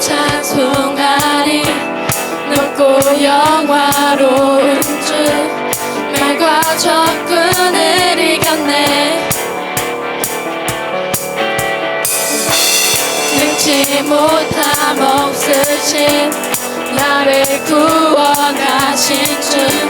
찬송하리 높고 영화로운 주 말과 적군을 이겼네. 능치 못함 없으신 나를 구원하신 주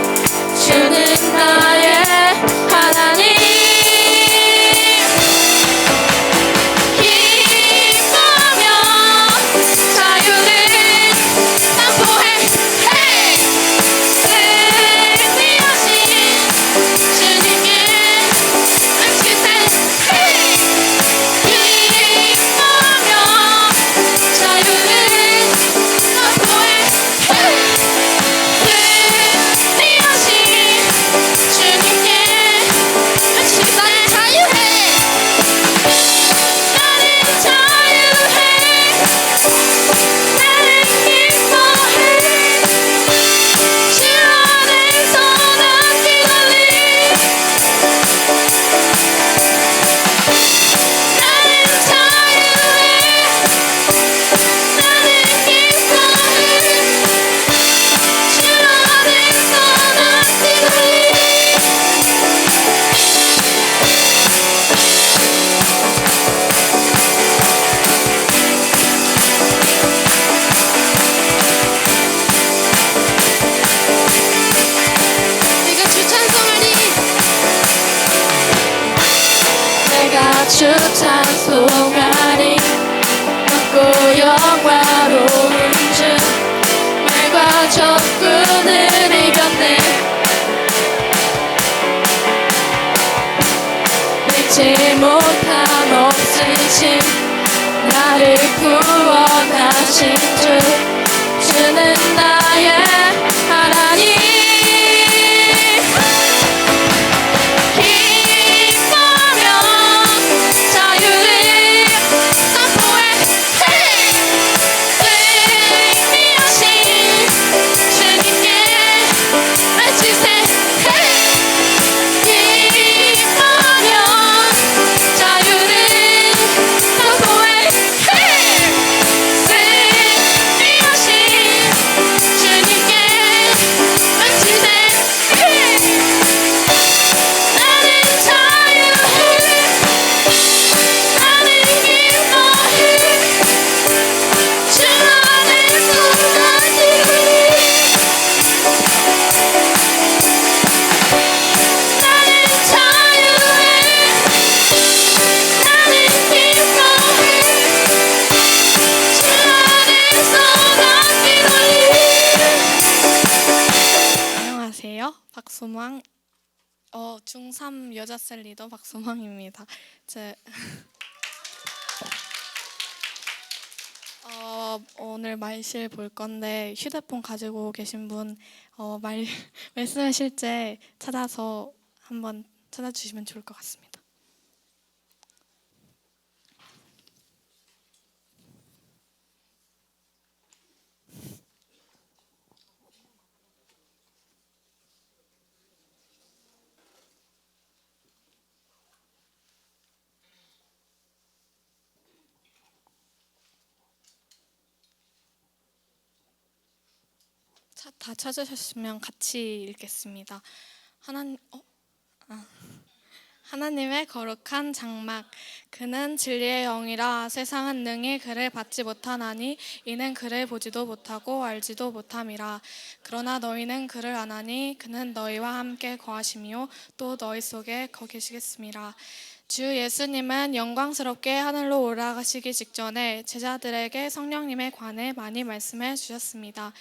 주 찬송하리 높고 영화로운 주 말과 적군을 이겼네. 믿지 못함 없으신 나를 구원하신 주 주는 나 중3 여자셀 리더 박소망입니다. 제 어, 오늘 말실 볼 건데 휴대폰 가지고 계신 분 어, 말, 말씀하실 때 찾아서 한번 찾아주시면 좋을 것 같습니다. 차- 다 찾으셨으면 같이 읽겠습니다. 하나님, 어? 아. 하나님의 거룩한 장막 그는 진리의 영이라 세상은 능히 그를 받지 못하나니 이는 그를 보지도 못하고 알지도 못함이라 그러나 너희는 그를 아나니 그는 너희와 함께 거하시며 또 너희 속에 거 계시겠습니다. 주 예수님은 영광스럽게 하늘로 올라가시기 직전에 제자들에게 성령님에 관해 많이 말씀해 주셨습니다.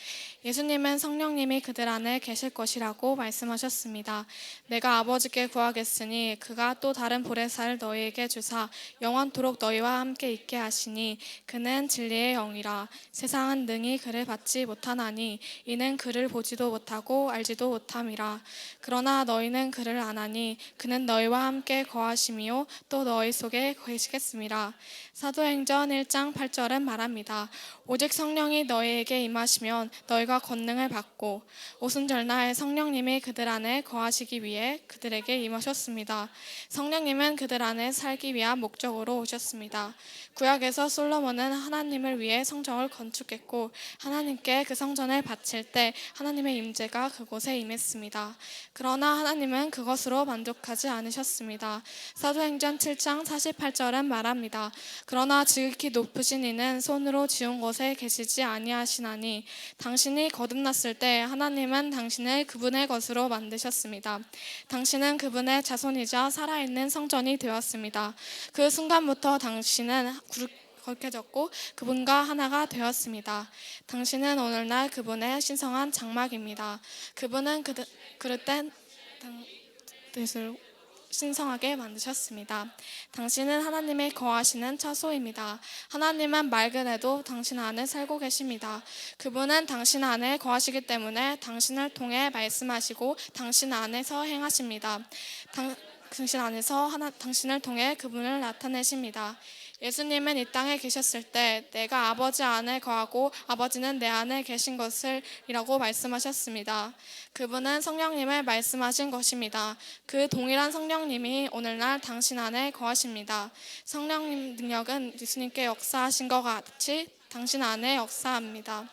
예수님은 성령님이 그들 안에 계실 것이라고 말씀하셨습니다. 내가 아버지께 구하겠으니 그가 또 다른 보혜사를 너희에게 주사 영원토록 너희와 함께 있게 하시니 그는 진리의 영이라 세상은 능히 그를 받지 못하나니 이는 그를 보지도 못하고 알지도 못함이라 그러나 너희는 그를 아나니 그는 너희와 함께 거하시며 아니요 또 너희 속에 계시겠습니다. 사도행전 1장 8절은 말합니다. 오직 성령이 너희에게 임하시면 너희가 권능을 받고 오순절날 성령님이 그들 안에 거하시기 위해 그들에게 임하셨습니다. 성령님은 그들 안에 살기 위한 목적으로 오셨습니다. 구약에서 솔로몬은 하나님을 위해 성전을 건축했고 하나님께 그 성전을 바칠 때 하나님의 임재가 그곳에 임했습니다. 그러나 하나님은 그것으로 만족하지 않으셨습니다. 사도 행전 7장 48절은 말합니다. 그러나 지극히 높으신 이는 손으로 지은 곳에 계시지 아니하시나니 당신이 거듭났을 때 하나님은 당신을 그분의 것으로 만드셨습니다. 당신은 그분의 자손이자 살아있는 성전이 되었습니다. 그 순간부터 당신은 거룩해졌고 그분과 하나가 되었습니다. 당신은 오늘날 그분의 신성한 장막입니다. 그분은 그릇된 뜻을 신성하게 만드셨습니다. 당신은 하나님의 거하시는 처소입니다. 하나님은 맑은 해도 당신 안에 살고 계십니다. 그분은 당신 안에 거하시기 때문에 당신을 통해 말씀하시고 당신 안에서 행하십니다. 당, 당신 안에서 하나, 당신을 통해 그분을 나타내십니다. 예수님은 이 땅에 계셨을 때 내가 아버지 안에 거하고 아버지는 내 안에 계신 것을이라고 말씀하셨습니다. 그분은 성령님을 말씀하신 것입니다. 그 동일한 성령님이 오늘날 당신 안에 거하십니다. 성령님 능력은 예수님께 역사하신 것 같이 당신 안에 역사합니다.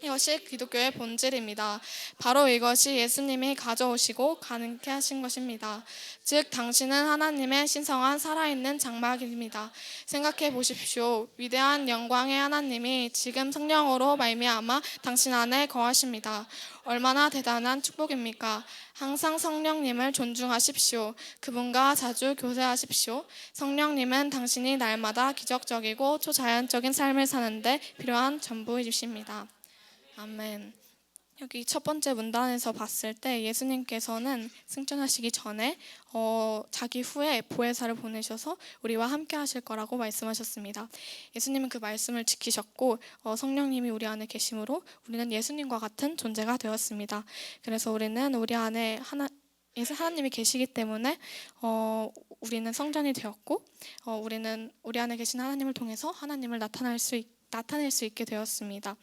이것이 기독교의 본질입니다. 바로 이것이 예수님이 가져오시고 가능케 하신 것입니다. 즉, 당신은 하나님의 신성한 살아있는 장막입니다. 생각해 보십시오. 위대한 영광의 하나님이 지금 성령으로 말미암아 당신 안에 거하십니다. 얼마나 대단한 축복입니까? 항상 성령님을 존중하십시오. 그분과 자주 교제하십시오. 성령님은 당신이 날마다 기적적이고 초자연적인 삶을 사는데 필요한 전부이십니다. 아멘. 여기 첫 번째 문단에서 봤을 때 예수님께서는 승천하시기 전에 어, 자기 후에 보혜사를 보내셔서 우리와 함께 하실 거라고 말씀하셨습니다. 예수님은 그 말씀을 지키셨고 어, 성령님이 우리 안에 계심으로 우리는 예수님과 같은 존재가 되었습니다. 그래서 우리는 우리 안에 하나 하나님이 계시기 때문에 어, 우리는 성전이 되었고 어, 우리는 우리 안에 계신 하나님을 통해서 하나님을 나타낼 수 있, 나타낼 수 있게 되었습니다.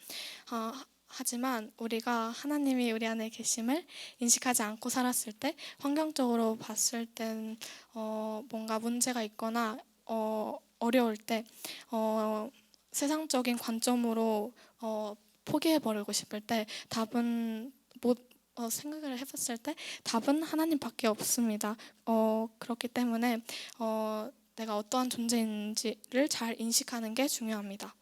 어, 하지만 우리가 하나님이 우리 안에 계심을 인식하지 않고 살았을 때 환경적으로 봤을 땐 어, 뭔가 문제가 있거나 어, 어려울 때 어, 세상적인 관점으로 어, 포기해 버리고 싶을 때 답은 못 어, 생각을 해봤을 때 답은 하나님밖에 없습니다. 어, 그렇기 때문에 어, 내가 어떠한 존재인지를 잘 인식하는 게 중요합니다.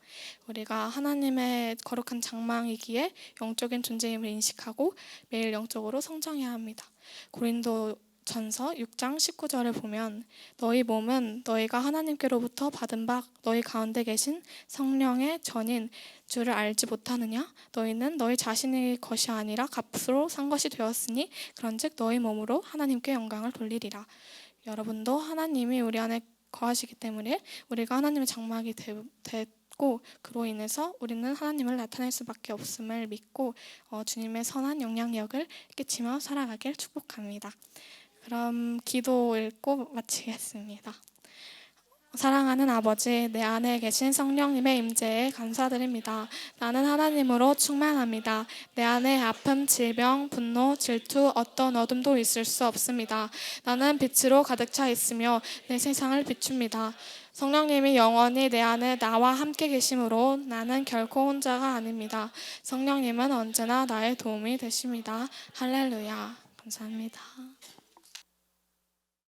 우리가 하나님의 거룩한 장망이기에 영적인 존재임을 인식하고 매일 영적으로 성장해야 합니다. 고린도 전서 6장 19절을 보면 너희 몸은 너희가 하나님께로부터 받은 바 너희 가운데 계신 성령의 전인 주를 알지 못하느냐 너희는 너희 자신의 것이 아니라 값으로 산 것이 되었으니 그런즉 너희 몸으로 하나님께 영광을 돌리리라 여러분도 하나님이 우리 안에 거하시기 때문에 우리가 하나님의 장막이 됐고 그로 인해서 우리는 하나님을 나타낼 수밖에 없음을 믿고 어, 주님의 선한 영향력을 끼치며 살아가길 축복합니다. 그럼 기도 읽고 마치겠습니다. 사랑하는 아버지, 내 안에 계신 성령님의 임재에 감사드립니다. 나는 하나님으로 충만합니다. 내 안에 아픔, 질병, 분노, 질투, 어떤 어둠도 있을 수 없습니다. 나는 빛으로 가득 차 있으며 내 세상을 비춥니다. 성령님이 영원히 내 안에 나와 함께 계심으로 나는 결코 혼자가 아닙니다. 성령님은 언제나 나의 도움이 되십니다. 할렐루야. 감사합니다.